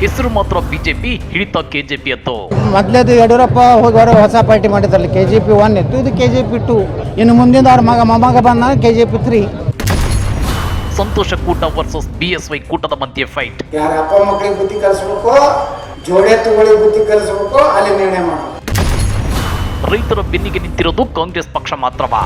ಹೆಸರು ಮಾತ್ರ ಬಿಜೆಪಿ ಹಿಡಿತ ಕೆಜೆಪಿ ಅತ್ತು ಮೊದಲೇದು ಯಡಿಯೂರಪ್ಪ ಹೋಗೋರು ಹೊಸ ಪಾರ್ಟಿ ಮಾಡಿದ್ರಲ್ಲಿ ಕೆ ಜೆ ಪಿ ಒನ್ ಇತ್ತು ಇದು ಕೆ ಜೆ ಪಿ ಟು ಇನ್ನು ಮುಂದಿನ ಅವ್ರ ಮಗ ಮೊಮ್ಮಗ ಬಂದ ಕೆ ಜೆ ಪಿ ತ್ರೀ ಸಂತೋಷ ಕೂಟ ವರ್ಸಸ್ ಬಿಎಸ್ವೈ ಕೂಟದ ಮಧ್ಯೆ ಫೈಟ್ ಯಾರ ಅಪ್ಪ ಮಕ್ಕಳಿಗೆ ಬುದ್ಧಿ ಕಲಿಸ್ಬೇಕು ಜೋಡಿ ತಗೊಳ್ಳಿ ಬುದ್ಧಿ ಕಲಿಸ್ಬೇಕು ಅಲ್ಲಿ ನಿರ್ಣಯ ಮಾಡ ರೈತರ ಬೆನ್ನಿಗೆ ನಿಂತಿರೋದು ಕಾಂಗ್ರೆಸ್ ಪಕ್ಷ ಮಾತ್ರವಾ?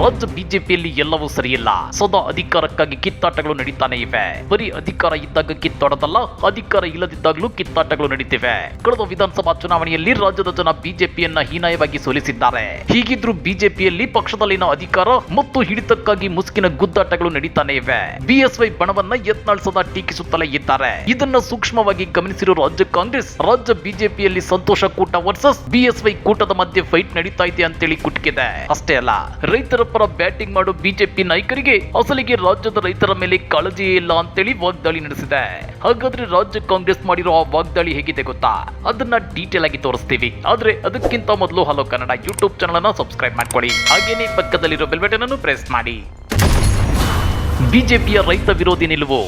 ರಾಜ್ಯ ಬಿಜೆಪಿಯಲ್ಲಿ ಎಲ್ಲವೂ ಸರಿಯಿಲ್ಲ. ಸದಾ ಅಧಿಕಾರಕ್ಕಾಗಿ ಕಿತ್ತಾಟಗಳು ನಡೀತಾನೆ ಇವೆ. ಬರೀ ಅಧಿಕಾರ ಇದ್ದಾಗ ಕಿತ್ತಾಡೋದಲ್ಲ, ಅಧಿಕಾರ ಇಲ್ಲದಿದ್ದಾಗಲೂ ಕಿತ್ತಾಟಗಳು ನಡೀತಿವೆ. ಕಳೆದ ವಿಧಾನಸಭಾ ಚುನಾವಣೆಯಲ್ಲಿ ರಾಜ್ಯದ ಜನ ಬಿಜೆಪಿಯನ್ನ ಹೀನಾಯವಾಗಿ ಸೋಲಿಸಿದ್ದಾರೆ. ಹೀಗಿದ್ರೂ ಬಿಜೆಪಿಯಲ್ಲಿ ಪಕ್ಷದಲ್ಲಿನ ಅಧಿಕಾರ ಮತ್ತು ಹಿಡಿತಕ್ಕಾಗಿ ಮುಸುಕಿನ ಗುದ್ದಾಟಗಳು ನಡೀತಾನೆ ಇವೆ. ಬಿಎಸ್ವೈ ಬಣವನ್ನ ಯತ್ನಾಳ್ ಸದಾ ಟೀಕಿಸುತ್ತಲೇ ಇದ್ದಾರೆ. ಇದನ್ನ ಸೂಕ್ಷ್ಮವಾಗಿ ಗಮನಿಸಿರುವ ರಾಜ್ಯ ಕಾಂಗ್ರೆಸ್, ರಾಜ್ಯ ಬಿಜೆಪಿಯಲ್ಲಿ ಸಂತೋಷ ಕೂಟ ವರ್ಸಸ್ ಬಿಎಸ್ವೈ ಕೂಟದ ಮಧ್ಯೆ ಫೈಟ್ ನಡೀತಾ ಇದೆ ಅಂತೇಳಿ ಕುಟುಕಿದೆ. ಅಷ್ಟೇ ಅಲ್ಲ, ರೈತರ ಪರ ಬ್ಯಾಟಿಂಗ್ ಮಾಡೋ ಬಿಜೆಪಿ ನಾಯಕರಿಗೆ ಅಸಲಿಗೆ ರಾಜ್ಯದ ರೈತರ ಮೇಲೆ ಕಾಳಜಿಯೇ ಇಲ್ಲ ಅಂತೇಳಿ ವಾಗ್ದಾಳಿ ನಡೆಸಿದೆ. ಹಾಗಾದ್ರೆ ರಾಜ್ಯ ಕಾಂಗ್ರೆಸ್ ಮಾಡಿರೋ ಆ ವಾಗ್ದಾಳಿ ಹೇಗಿದೆ ಗೊತ್ತಾ? ಅದನ್ನ ಡೀಟೇಲ್ ಆಗಿ ತೋರಿಸ್ತೀವಿ. ಆದ್ರೆ ಅದಕ್ಕಿಂತ ಮೊದಲು ಹಲೋ ಕನ್ನಡ ಯೂಟ್ಯೂಬ್ ಚಾನಲ್ ಅನ್ನ ಸಬ್ಸ್ಕ್ರೈಬ್ ಮಾಡ್ಕೊಳ್ಳಿ. ಹಾಗೇನೇ ಪಕ್ಕದಲ್ಲಿರೋ ಬೆಲ್ ಬಟನ್ ಅನ್ನು ಪ್ರೆಸ್ ಮಾಡಿ. ಬಿಜೆಪಿಯ ರೈತ ವಿರೋಧಿ ನಿಲುವು.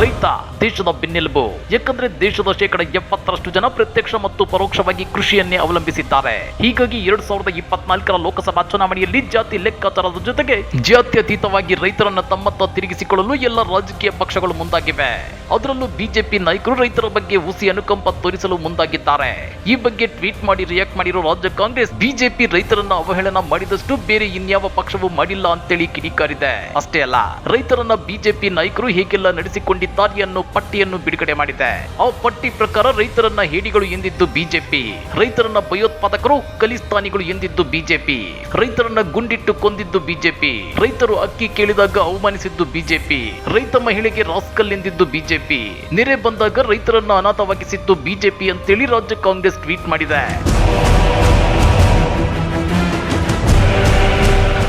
ರೈತ ದೇಶದ ಬೆನ್ನೆಲುಬು. ಯಾಕಂದ್ರೆ ದೇಶದ ಶೇಕಡ ಎಪ್ಪತ್ತರಷ್ಟು ಜನ ಪ್ರತ್ಯಕ್ಷ ಮತ್ತು ಪರೋಕ್ಷವಾಗಿ ಕೃಷಿಯನ್ನೇ ಅವಲಂಬಿಸಿದ್ದಾರೆ. ಹೀಗಾಗಿ ಎರಡ್ ಸಾವಿರದ ಇಪ್ಪತ್ನಾಲ್ಕರ ಲೋಕಸಭಾ ಚುನಾವಣೆಯಲ್ಲಿ ಜಾತಿ ಲೆಕ್ಕಾಚಾರದ ಜೊತೆಗೆ ಜಾತ್ಯತೀತವಾಗಿ ರೈತರನ್ನ ತಮ್ಮತ್ತ ತಿರುಗಿಸಿಕೊಳ್ಳಲು ಎಲ್ಲ ರಾಜಕೀಯ ಪಕ್ಷಗಳು ಮುಂದಾಗಿವೆ. ಅದರಲ್ಲೂ ಬಿಜೆಪಿ ನಾಯಕರು ರೈತರ ಬಗ್ಗೆ ಹುಸಿ ಅನುಕಂಪ ತೋರಿಸಲು ಮುಂದಾಗಿದ್ದಾರೆ. ಈ ಬಗ್ಗೆ ಟ್ವೀಟ್ ಮಾಡಿ ರಿಯಾಕ್ಟ್ ಮಾಡಿರೋ ರಾಜ್ಯ ಕಾಂಗ್ರೆಸ್, ಬಿಜೆಪಿ ರೈತರನ್ನ ಅವಹೇಳನ ಮಾಡಿದಷ್ಟು ಬೇರೆ ಇನ್ಯಾವ ಪಕ್ಷವೂ ಮಾಡಿಲ್ಲ ಅಂತೇಳಿ ಕಿಡಿಕಾರಿದೆ. ಅಷ್ಟೇ ಅಲ್ಲ, ರೈತರನ್ನ ಬಿಜೆಪಿ ನಾಯಕರು ಹೇಗೆಲ್ಲ ನಡೆಸಿಕೊಂಡಿದ್ದಾರೆ ಅನ್ನೋ ಪಟ್ಟಿಯನ್ನು ಬಿಡುಗಡೆ ಮಾಡಿದೆ. ಆ ಪಟ್ಟಿ ಪ್ರಕಾರ ರೈತರನ್ನ ಹೇಡಿಗಳು ಎಂದಿದ್ದು ಬಿಜೆಪಿ. ರೈತರನ್ನ ಭಯೋತ್ಪಾದಕರು ಖಲಿಸ್ತಾನಿಗಳು ಎಂದಿದ್ದು ಬಿಜೆಪಿ. ರೈತರನ್ನ ಗುಂಡಿಟ್ಟು ಕೊಂದಿದ್ದು ಬಿಜೆಪಿ. ರೈತರು ಅಕ್ಕಿ ಕೇಳಿದಾಗ ಅವಮಾನಿಸಿದ್ದು ಬಿಜೆಪಿ. ರೈತ ಮಹಿಳೆಗೆ ರಾಸ್ಕಲ್ ಎಂದಿದ್ದು ಬಿಜೆಪಿ. ನೆರೆ ಬಂದಾಗ ರೈತರನ್ನ ಅನಾಥವಾಗಿಸಿದ್ದು ಬಿಜೆಪಿ ಅಂತೇಳಿ ರಾಜ್ಯ ಕಾಂಗ್ರೆಸ್ ಟ್ವೀಟ್ ಮಾಡಿದೆ.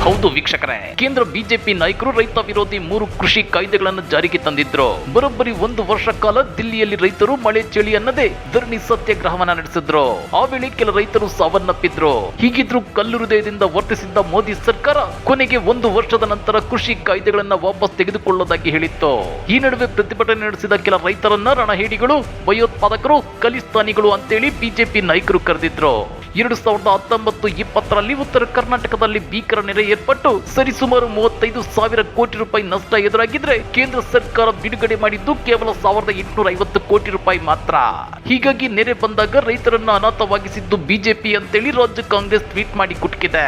ಹೌದು ವೀಕ್ಷಕರೇ. ಕೇಂದ್ರ ಬಿಜೆಪಿ ನಾಯಕರು ರೈತ ವಿರೋಧಿ ಮೂರು ಕೃಷಿ ಕಾಯ್ದೆಗಳನ್ನು ಜಾರಿಗೆ ತಂದಿದ್ರು. ಬರೋಬ್ಬರಿ ಒಂದು ವರ್ಷ ಕಾಲ ದಿಲ್ಲಿಯಲ್ಲಿ ರೈತರು ಮಳೆ ಚಳಿ ಅನ್ನದೇ ಧರಣಿ ಸತ್ಯಾಗ್ರಹವನ್ನ ನಡೆಸಿದ್ರು. ಆ ವೇಳೆ ಕೆಲ ರೈತರು ಸಾವನ್ನಪ್ಪಿದ್ರು. ಹೀಗಿದ್ರು ಕಲ್ಲು ಹೃದಯದಿಂದ ವರ್ತಿಸಿದ್ದ ಮೋದಿ ಸರ್ಕಾರ ಕೊನೆಗೆ ಒಂದು ವರ್ಷದ ನಂತರ ಕೃಷಿ ಕಾಯ್ದೆಗಳನ್ನ ವಾಪಸ್ ತೆಗೆದುಕೊಳ್ಳೋದಾಗಿ ಹೇಳಿತ್ತು. ಈ ನಡುವೆ ಪ್ರತಿಭಟನೆ ನಡೆಸಿದ ಕೆಲ ರೈತರನ್ನ ರಣಹೇಡಿಗಳು, ಭಯೋತ್ಪಾದಕರು ಖಲಿಸ್ತಾನಿಗಳು ಅಂತೇಳಿ ಬಿಜೆಪಿ ನಾಯಕರು ಕರೆದಿದ್ರು. ಎರಡು ಸಾವಿರದ ಹತ್ತೊಂಬತ್ತು ಇಪ್ಪತ್ತರಲ್ಲಿ ಉತ್ತರ ಕರ್ನಾಟಕದಲ್ಲಿ ಭೀಕರ ನೆರೆ ಏರ್ಪಟ್ಟು ಸರಿಸುಮಾರು ಮೂವತ್ತೈದು ಸಾವಿರ ಕೋಟಿ ರೂಪಾಯಿ ನಷ್ಟ ಎದುರಾಗಿದ್ರೆ ಕೇಂದ್ರ ಸರ್ಕಾರ ಬಿಡುಗಡೆ ಮಾಡಿದ್ದು ಕೇವಲ ಸಾವಿರದ ಎಂಟುನೂರ ಐವತ್ತು ಕೋಟಿ ರೂಪಾಯಿ ಮಾತ್ರ. ಹೀಗಾಗಿ ನೆರೆ ಬಂದಾಗ ರೈತರನ್ನ ಅನಾಥವಾಗಿಸಿದ್ದು ಬಿಜೆಪಿ ಅಂತೇಳಿ ರಾಜ್ಯ ಕಾಂಗ್ರೆಸ್ ಟ್ವೀಟ್ ಮಾಡಿ ಕುಟುಕಿದೆ.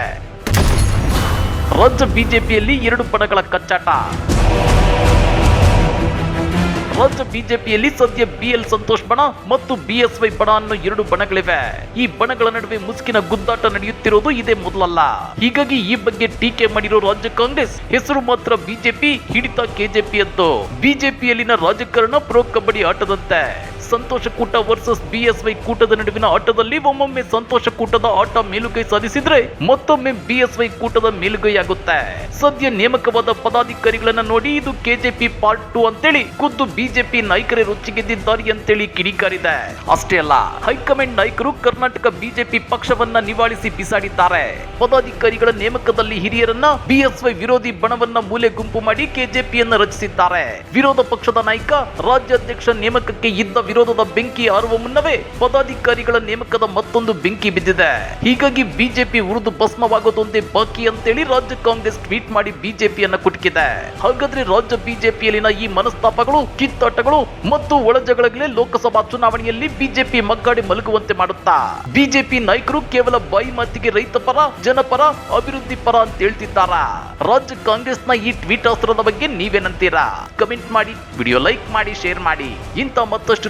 ರಾಜ್ಯ ಬಿಜೆಪಿಯಲ್ಲಿ ಎರಡು ಪಡಗಳ ಕಚ್ಚಾಟ. ರಾಜ್ಯ ಬಿಜೆಪಿಯಲ್ಲಿ ಸದ್ಯ ಬಿಎಲ್ ಸಂತೋಷ್ ಬಣ ಮತ್ತು ಬಿಎಸ್ವೈ ಬಣ ಅನ್ನೋ ಎರಡು ಬಣಗಳಿವೆ. ಈ ಬಣಗಳ ನಡುವೆ ಮುಸುಕಿನ ಗುದ್ದಾಟ ನಡೆಯುತ್ತಿರೋದು ಇದೇ ಮೊದಲಲ್ಲ. ಹೀಗಾಗಿ ಈ ಬಗ್ಗೆ ಟೀಕೆ ಮಾಡಿರೋ ರಾಜ್ಯ ಕಾಂಗ್ರೆಸ್, ಹೆಸರು ಮಾತ್ರ ಬಿಜೆಪಿ, ಹಿಡಿತ ಕೆಜೆಪಿ ಅಂತ ಬಿಜೆಪಿಯಲ್ಲಿನ ರಾಜಕಾರಣ ಪ್ರೋ ಕಬಡ್ಡಿ ಆಟದಂತೆ. ಸಂತೋಷ ಕೂಟ ವರ್ಸಸ್ ಬಿಎಸ್ವೈ ಕೂಟದ ನಡುವಿನ ಆಟದಲ್ಲಿ ಒಮ್ಮೊಮ್ಮೆ ಸಂತೋಷ ಕೂಟದ ಆಟ ಮೇಲುಗೈ ಸಾಧಿಸಿದ್ರೆ ಮತ್ತೊಮ್ಮೆ ಬಿಎಸ್ವೈ ಕೂಟದ ಮೇಲುಗೈ ಆಗುತ್ತೆ ಸದ್ಯ ನೇಮಕವಾದ ಪದಾಧಿಕಾರಿಗಳನ್ನ ನೋಡಿ ಇದು ಕೆಜೆಪಿ ಪಾರ್ಟ್ ಟು ಅಂತೇಳಿ ಖುದ್ದು ಬಿಜೆಪಿ ನಾಯಕರೇ ರುಚಿಗೆದ್ದಿದ್ದಾರೆ ಅಂತೇಳಿ ಕಿಡಿಕಾರಿದೆ. ಅಷ್ಟೇ ಅಲ್ಲ, ಹೈಕಮಾಂಡ್ ನಾಯಕರು ಕರ್ನಾಟಕ ಬಿಜೆಪಿ ಪಕ್ಷವನ್ನ ನಿವಾಳಿಸಿ ಬಿಸಾಡಿದ್ದಾರೆ. ಪದಾಧಿಕಾರಿಗಳ ನೇಮಕದಲ್ಲಿ ಹಿರಿಯರನ್ನ ಬಿಎಸ್ವೈ ವಿರೋಧಿ ಬಣವನ್ನ ಮೂಲೆ ಗುಂಪು ಮಾಡಿ ಕೆಜೆಪಿಯನ್ನ ರಚಿಸಿದ್ದಾರೆ. ವಿರೋಧ ಪಕ್ಷದ ನಾಯಕ, ರಾಜ್ಯಾಧ್ಯಕ್ಷ ನೇಮಕಕ್ಕೆ ಇದ್ದ ವಿರೋಧದ ಬೆಂಕಿ ಆರುವ ಮುನ್ನವೇ ಪದಾಧಿಕಾರಿಗಳ ನೇಮಕದ ಮತ್ತೊಂದು ಬೆಂಕಿ ಬಿದ್ದಿದೆ. ಹೀಗಾಗಿ ಬಿಜೆಪಿ ಉರಿದು ಭಸ್ಮವಾಗೋದೊಂದೇ ಬಾಕಿ ಅಂತೇಳಿ ರಾಜ್ಯ ಕಾಂಗ್ರೆಸ್ ಟ್ವೀಟ್ ಮಾಡಿ ಬಿಜೆಪಿಯನ್ನ ಕುಟುಕಿದೆ. ಹಾಗಾದ್ರೆ ರಾಜ್ಯ ಬಿಜೆಪಿಯಲ್ಲಿನ ಈ ಮನಸ್ತಾಪಗಳು, ಕಿತ್ತಾಟಗಳು ಮತ್ತು ಒಳಜಗಳಗಳೇ ಲೋಕಸಭಾ ಚುನಾವಣೆಯಲ್ಲಿ ಬಿಜೆಪಿ ಮಗ್ಗಾಡಿ ಮಲಗುವಂತೆ ಮಾಡುತ್ತಾ? ಬಿಜೆಪಿ ನಾಯಕರು ಕೇವಲ ಬಾಯಿ ಮಾತಿಗೆ ರೈತ ಪರ ಜನಪರ ಅಭಿವೃದ್ಧಿ ಪರ ಅಂತ ಹೇಳ್ತಿದ್ದಾರಾ? ರಾಜ್ಯ ಕಾಂಗ್ರೆಸ್ನ ಈ ಟ್ವೀಟ್ ಅಸ್ತ್ರದ ಬಗ್ಗೆ ನೀವೇನಂತೀರಾ? ಕಮೆಂಟ್ ಮಾಡಿ, ವಿಡಿಯೋ ಲೈಕ್ ಮಾಡಿ, ಶೇರ್ ಮಾಡಿ. ಇಂಥ ಮತ್ತಷ್ಟು